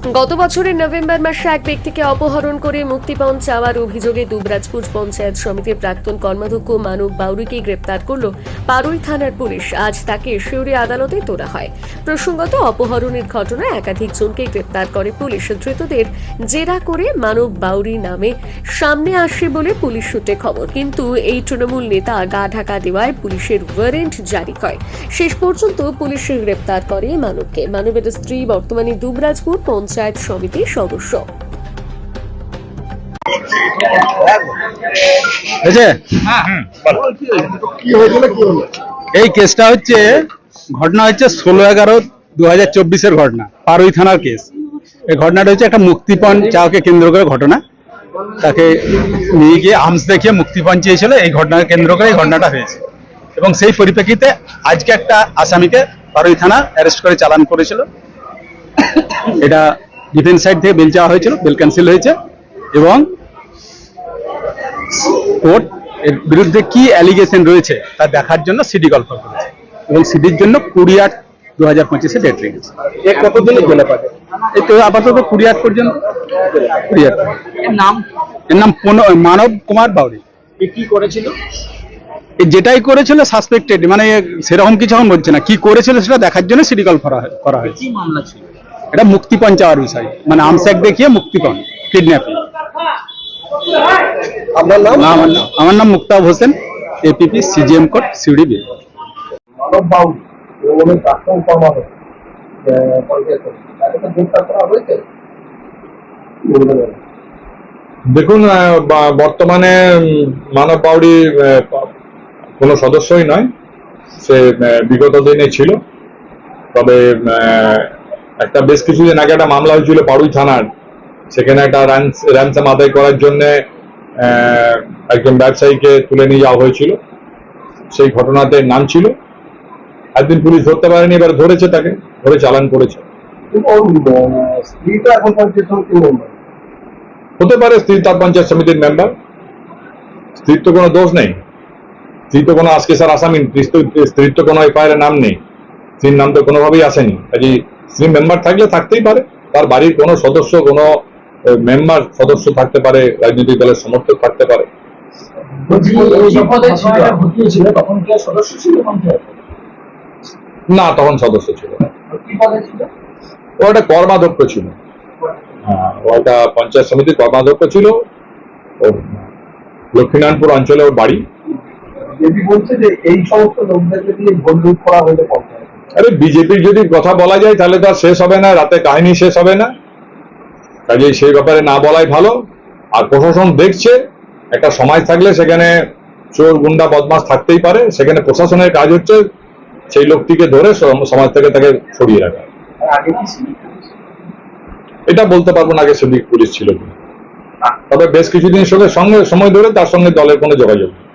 গত বছরের নভেম্বর মাসে এক ব্যক্তিকে অপহরণ করে মুক্তিপণ চাওয়ার অভিযোগে দুবরাজপুর পঞ্চায়েত সমিতির প্রাক্তন কর্মাধ্যক্ষ মানব বাউরিকে গ্রেপ্তার করল পারুই থানার পুলিশ। আজ তাকে শিউরি আদালতে তোলা হয়। প্রসঙ্গত, অপহরণের ঘটনায় একাধিক জনকে গ্রেপ্তার করে পুলিশ। ধৃতদের জেরা করে মানব বাউরি নামে সামনে আসে বলে পুলিশ সূত্রে খবর। কিন্তু এই তৃণমূল নেতা গা ঢাকা দেওয়ায় পুলিশের ওয়ারেন্ট জারি হয়। শেষ পর্যন্ত পুলিশ গ্রেপ্তার করে মানবকে মানবের স্ত্রী বর্তমানে দুবরাজপুর পঞ্চায়েত সমিতির সদস্য। হলো? এই কেসটা হচ্ছে ঘটনা হচ্ছে ষোলো এগারো দু হাজার চব্বিশের ঘটনা পারুই থানার কেস। এই ঘটনাটা হচ্ছে একটা মুক্তিপণ চাওয়াকে কেন্দ্র করে ঘটনা। তাকে নিয়ে গিয়ে আর্মস দেখিয়ে মুক্তিপণ চেয়েছিল এই ঘটনাকে কেন্দ্র করে এই ঘটনাটা হয়েছে। এবং সেই পরিপ্রেক্ষিতে আজকে একটা আসামিকে পারুই থানা অ্যারেস্ট করে চালান করেছিল। এটা ডিফেন্স সাইড থেকে বেল চাওয়া হয়েছিল বেল ক্যান্সেল হয়েছে এবং কোর্ট এর বিরুদ্ধে কি অ্যালিগেশন রয়েছে তা দেখার জন্য সিডি কলফার করেছে। এবং সিডির জন্য কুড়ি আট দু হাজার পঁচিশে ডেট রেখেছে। এ কতদিনে জেলে পাবে? এই তো আপাতত কুড়ি আট পর্যন্ত কুড়ি আট। এর নাম? এর নাম মানব কুমার বাউরি এ কি করেছিল? যেটাই করেছিল সাসপেক্টেড মানে সেরকম কিছু এখন বলছে না। কি করেছিল সেটা দেখার জন্য সিডি কল করা হয়- করা হয়েছে। কি মামলা ছিল? এটা মুক্তিপণ চাওয়ার বিষয় মানে আমস্যাক দেখিয়ে মুক্তিপণ কিডন্যাপিং আপনার নাম? আমার নাম আমার নাম Muktab Hossain APP CGM court Suri বলবেন? দেখুন আহ, বর্তমানে মানব বাউরি আহ, কোনো সদস্যই নয়। সে বিগত দিনে ছিল। তবে আহ, একটা বেশ কিছুদিন আগে একটা মামলা হয়েছিল পাড়ুই থানার। সেখানে একটা র্যানসাম আদায় করার জন্য একজন ব্যবসায়ীকে তুলে নিয়ে যাওয়া হয়েছিল। সেই ঘটনাতে নাম ছিল। একদিন পুলিশ ধরতে পারেনি এবার ধরেছে তাকে ধরে চালান করেছে। হতে পারে স্ত্রী তার পঞ্চায়েত সমিতির মেম্বার স্ত্রীর তো কোনো দোষ নেই। স্ত্রী তো কোনো আজকে স্যার আসামি তো- স্ত্রীর তো কোনো এফআইআর নাম নেই। স্ত্রীর নাম তো কোনোভাবেই আসেনি। কাজে স্ত্রী মেম্বার থাকলে থাকতেই পারে তার বাড়ির কোনো সদস্য কোনো মেম্বার সদস্য থাকতে পারে রাজনৈতিক দলের সমর্থক থাকতে পারে। না তখন সদস্য ছিল না। কি পদে ছিল? ও একটা কর্মাধ্যক্ষ ছিল। হ্যাঁ, ও একটা পঞ্চায়েত সমিতির কর্মাধ্যক্ষ ছিল। ও লক্ষ্মীনারায়ণপুর অঞ্চলে ওর বাড়ি। যদি বলছে যে এই সমস্ত লোকদেরকে দিয়ে ভোট লুট করা হয়েছে পঞ্চায়েত আরে বিজেপির যদি কথা বলা যায়, তাহলে তো আর শেষ হবে না, রাতে কাহিনী শেষ হবে না কাজেই সেই ব্যাপারে না বলাই ভালো আর প্রশাসন দেখছে, একটা সমাজ থাকলে সেখানে চোর, গুন্ডা বদমাস থাকতেই পারে সেখানে প্রশাসনের কাজ হচ্ছে সেই লোকটিকে ধরে সম- সমাজ থেকে তাকে সরিয়ে রাখা এটা বলতে পারব না আগে সেদিক পুলিশ ছিল। তবে বেশ কিছুদিন সঙ্গে সঙ্গে সময় ধরে তার সঙ্গে দলের কোনো যোগাযোগ নেই।